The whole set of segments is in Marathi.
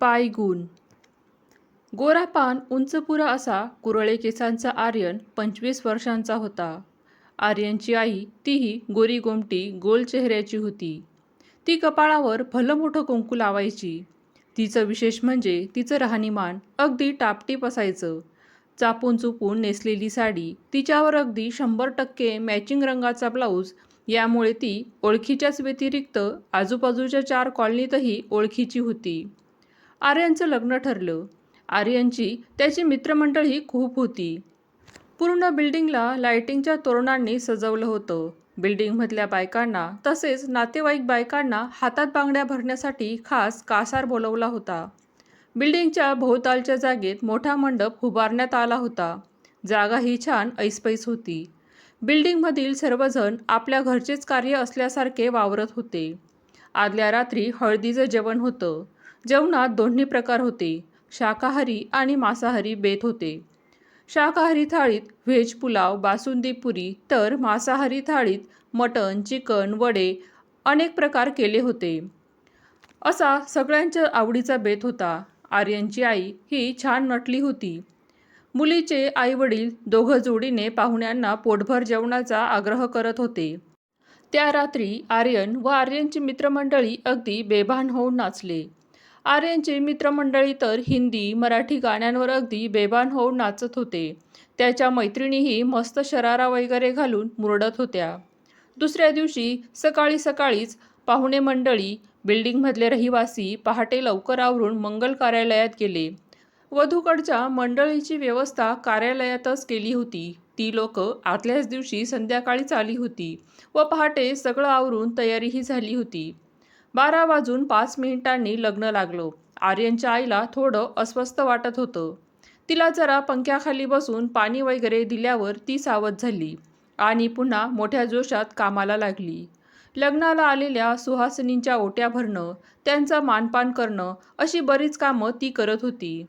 पायगुण गोरापान उंचपुरा असा कुरळे केसांचा आर्यन पंचवीस वर्षांचा होता. आर्यनची आई तीही गोरी गोमटी गोल चेहऱ्याची होती. ती कपाळावर भलं मोठं कुंकू लावायची. तिचं विशेष म्हणजे तिचं राहणीमान अगदी टापटीप असायचं. चापून चुपून नेसलेली साडी तिच्यावर अगदी शंभर टक्के मॅचिंग रंगाचा ब्लाऊज यामुळे ती ओळखीच्याच व्यतिरिक्त आजूबाजूच्या चार कॉलनीतही ओळखीची होती. आर्यांचं लग्न ठरलं. आर्यांची त्याची मित्रमंडळी खूप होती. पूर्ण बिल्डिंगला लायटिंगच्या तोरणांनी सजवलं होतं. बिल्डिंगमधल्या बायकांना तसेच नातेवाईक बायकांना हातात बांगड्या भरण्यासाठी खास कासार बोलवला होता. बिल्डिंगच्या भोवतालच्या जागेत मोठा मंडप उभारण्यात आला होता. जागा ही छान ऐसपैस होती. बिल्डिंगमधील सर्वजण आपल्या घरचेच कार्य असल्यासारखे वावरत होते. आदल्या रात्री हळदीचं जेवण होतं. जेवणात दोन्ही प्रकार होते. शाकाहारी आणि मांसाहारी बेत होते. शाकाहारी थाळीत व्हेज पुलाव बासुंदी पुरी तर मांसाहारी थाळीत मटण चिकन वडे अनेक प्रकार केले होते. असा सगळ्यांच्या आवडीचा बेत होता. आर्यनची आई ही छान नटली होती. मुलीचे आईवडील दोघं जोडीने पाहुण्यांना पोटभर जेवणाचा आग्रह करत होते. त्या रात्री आर्यन व आर्यनची मित्रमंडळी अगदी बेभान होऊन नाचले. आर्यनची मित्रमंडळी तर हिंदी मराठी गाण्यांवर अगदी बेभान होऊन नाचत होते. त्याच्या मैत्रिणीही मस्त शरारा वगैरे घालून मुरडत होत्या. दुसऱ्या दिवशी सकाळी सकाळीच पाहुणे मंडळी बिल्डिंगमधले रहिवासी पहाटे लवकर आवरून मंगल कार्यालयात गेले. वधूकडच्या मंडळीची व्यवस्था कार्यालयातच केली होती. ती लोक आदल्याच दिवशी संध्याकाळीच आली होती व पहाटे सगळं आवरून तयारीही झाली होती. बारा वाजून पाच मिनिटांनी लग्न लागलं. आर्यनच्या आईला थोडं अस्वस्थ वाटत होतं. तिला जरा पंख्याखाली बसून पाणी वगैरे दिल्यावर ती सावध झाली आणि पुन्हा मोठ्या जोशात कामाला लागली. लग्नाला आलेल्या सुहासिनींच्या ओट्या भरणं त्यांचा मानपान करणं अशी बरीच कामं ती करत होती.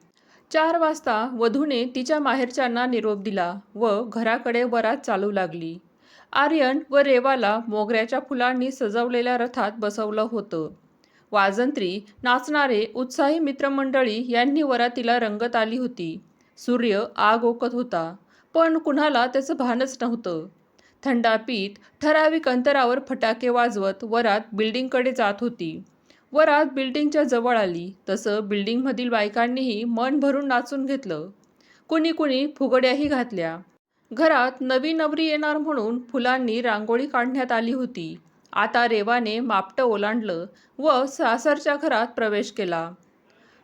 चार वाजता वधूने तिच्या माहेरच्यांना निरोप दिला व घराकडे वरात चालू लागली. आर्यन व रेवाला मोगऱ्याच्या फुलांनी सजवलेल्या रथात बसवलं होतं. वाजंत्री नाचणारे उत्साही मित्रमंडळी यांनी वरातीला रंगत आली होती. सूर्य आग ओकत होता पण कुणाला त्याचं भानच नव्हतं. थंडापीत ठराविक अंतरावर फटाके वाजवत वरात बिल्डिंगकडे जात होती. वरात बिल्डिंगच्या जवळ आली तसं बिल्डिंगमधील बायकांनीही मन भरून नाचून घेतलं. कुणी कुणी फुगड्याही घातल्या. घरात नवी नवरी येणार म्हणून फुलांनी रांगोळी काढण्यात आली होती. आता रेवाने मापटं ओलांडलं व सासरच्या घरात प्रवेश केला.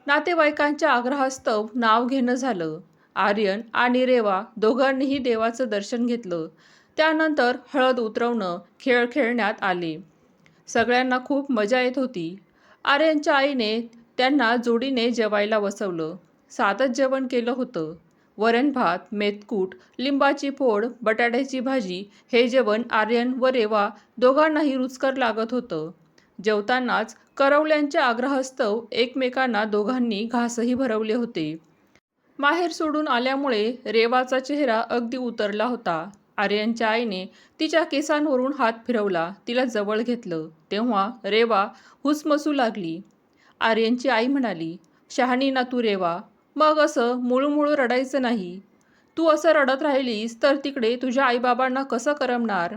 नातेवाईकांच्या आग्रहास्तव नाव घेणं झालं. आर्यन आणि रेवा दोघांनीही देवाचं दर्शन घेतलं. त्यानंतर हळद उतरवणं खेळ खेळण्यात आले. सगळ्यांना खूप मजा येत होती. आर्यनच्या आईने त्यांना जोडीने जेवायला बसवलं. सातच जेवण केलं होतं. वरण भात मेतकूट लिंबाची फोड बटाट्याची भाजी हे जेवण आर्यन व रेवा दोघांनाही रुचकर लागत होतं. जेवतानाच करवल्यांच्या आग्रहास्तव एकमेकांना दोघांनी घासही भरवले होते. माहेर सोडून आल्यामुळे रेवाचा चेहरा अगदी उतरला होता. आर्यनच्या आईने तिच्या केसांवरून हात फिरवला तिला जवळ घेतलं. तेव्हा रेवा हुसमसू लागली. आर्यनची आई म्हणाली शहाणी ना तू रेवा मग असं मुळूमुळू रडायचं नाही. तू असं रडत राहिलीस तर तिकडे तुझ्या आईबाबांना कसं करमणार?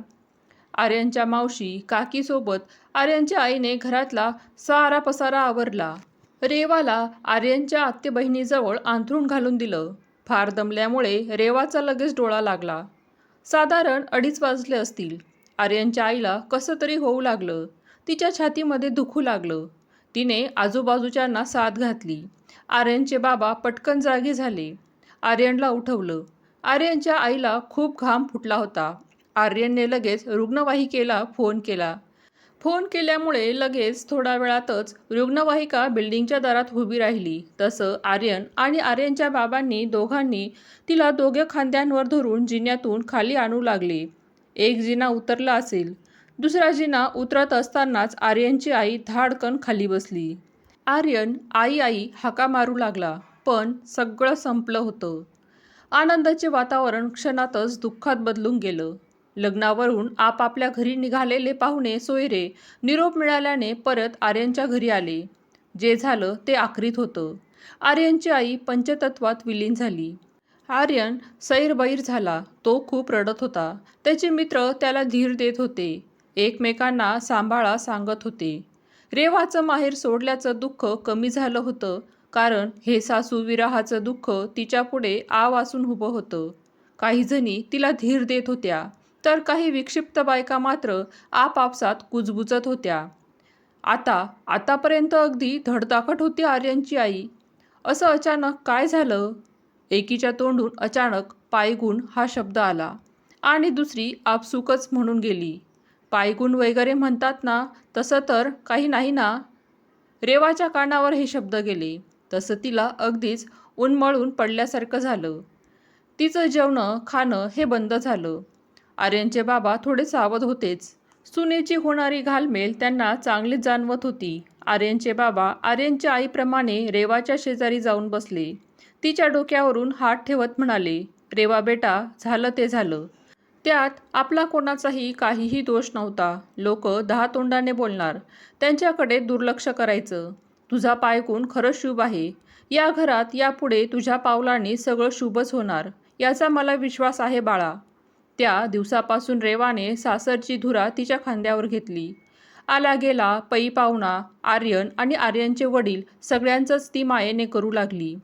आर्यांच्या मावशी काकीसोबत आर्यांच्या आईने घरातला सारा पसारा आवरला. रेवाला आर्यांच्या आत्ते बहिणीजवळ अंथरूण घालून दिलं. फार दमल्यामुळे रेवाचा लगेच डोळा लागला. साधारण अडीच वाजले असतील. आर्यांच्या आईला कसं तरी होऊ लागलं. तिच्या छातीमध्ये दुखू लागलं. तिने आजूबाजूच्यांना साथ घातली. आर्यनचे बाबा पटकन जागे झाले. आर्यनला उठवलं. आर्यनच्या आईला खूप घाम फुटला होता. आर्यनने लगेच रुग्णवाहिकेला फोन केला. फोन केल्यामुळे लगेच थोड्या वेळातच रुग्णवाहिका बिल्डिंगच्या दारात उभी राहिली. तसं आर्यन आणि आर्यनच्या बाबांनी दोघांनी तिला दोघे खांद्यांवर धरून जिन्यातून खाली आणू लागले. एक जिना उतरला असेल. दुसरा जिना उतरत असतानाच आर्यनची आई धाडकन खाली बसली. आर्यन आई आई हाका मारू लागला पण सगळं संपलं होतं. आनंदाचे वातावरण क्षणातच दुःखात बदलून गेलं. लग्नावरून आपापल्या घरी निघालेले पाहुणे सोयरे निरोप मिळाल्याने परत आर्यनच्या घरी आले. जे झालं ते आखरीत होतं. आर्यनची आई पंचतत्वात विलीन झाली. आर्यन सैरबैर झाला. तो खूप रडत होता. त्याचे मित्र त्याला धीर देत होते. एकमेकांना सांभाळा सांगत होते. रेवाचं माहेर सोडल्याचं दुःख कमी झालं होतं. कारण हे सासू विराहाचं दुःख तिच्यापुढे आ वासून उभं होतं. काही जणी तिला धीर देत होत्या. तर काही विक्षिप्त बायका मात्र आपापसात कुजबुजत होत्या. आता आतापर्यंत अगदी धडधाकट होती आर्यांची आई. असं अचानक काय झालं? एकीच्या तोंडून अचानक पायगुण हा शब्द आला. आणि दुसरी आपसुकच म्हणून गेली. पायगुण वगैरे म्हणतात ना तसं तर काही नाही ना. रेवाच्या कानावर हे शब्द गेले. तसं तिला अगदीच उन्मळून पडल्यासारखं झालं. तिचं जेवणं खाणं हे बंद झालं. आर्यनचे बाबा थोडे सावध होतेच. सुनेची होणारी घालमेल त्यांना चांगलीच जाणवत होती. आर्यनचे बाबा आर्यनच्या आईप्रमाणे रेवाच्या शेजारी जाऊन बसले. तिच्या डोक्यावरून हात ठेवत म्हणाले रेवा बेटा झालं ते झालं. त्यात आपला कोणाचाही काहीही दोष नव्हता. लोक दहा तोंडाने बोलणार. त्यांच्याकडे दुर्लक्ष करायचं. तुझा पायकून खरंच शुभ आहे? या घरात यापुढे तुझ्या पावलांनी सगळं शुभच होणार याचा मला विश्वास आहे बाळा. त्या दिवसापासून रेवाने सासरची धुरा तिच्या खांद्यावर घेतली. आला गेला पै पाहुणा आर्यन आणि आर्यनचे वडील सगळ्यांचंच ती मायेने करू लागली.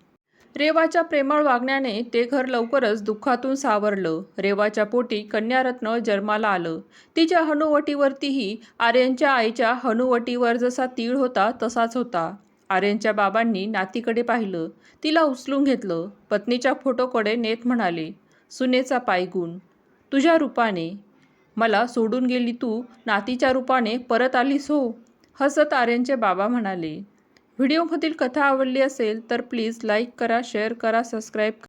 रेवाच्या प्रेमळ वागण्याने ते घर लवकरच दुःखातून सावरलं. रेवाच्या पोटी कन्यारत्न जन्माला आलं. तिच्या हनुवटीवरतीही आर्यनच्या आईच्या हनुवटीवर जसा तीळ होता तसाच होता. आर्यनच्या बाबांनी नातीकडे पाहिलं. तिला उचलून घेतलं. पत्नीच्या फोटोकडे नेत म्हणाले सुनेचा पायगुण तुझ्या रूपाने. मला सोडून गेली तू नातीच्या रूपाने परत आलीस हो हसत आर्यनचे बाबा म्हणाले. व्हिडिओमधील कथा आवडली असेल तर प्लीज लाईक करा शेअर करा सबस्क्राईब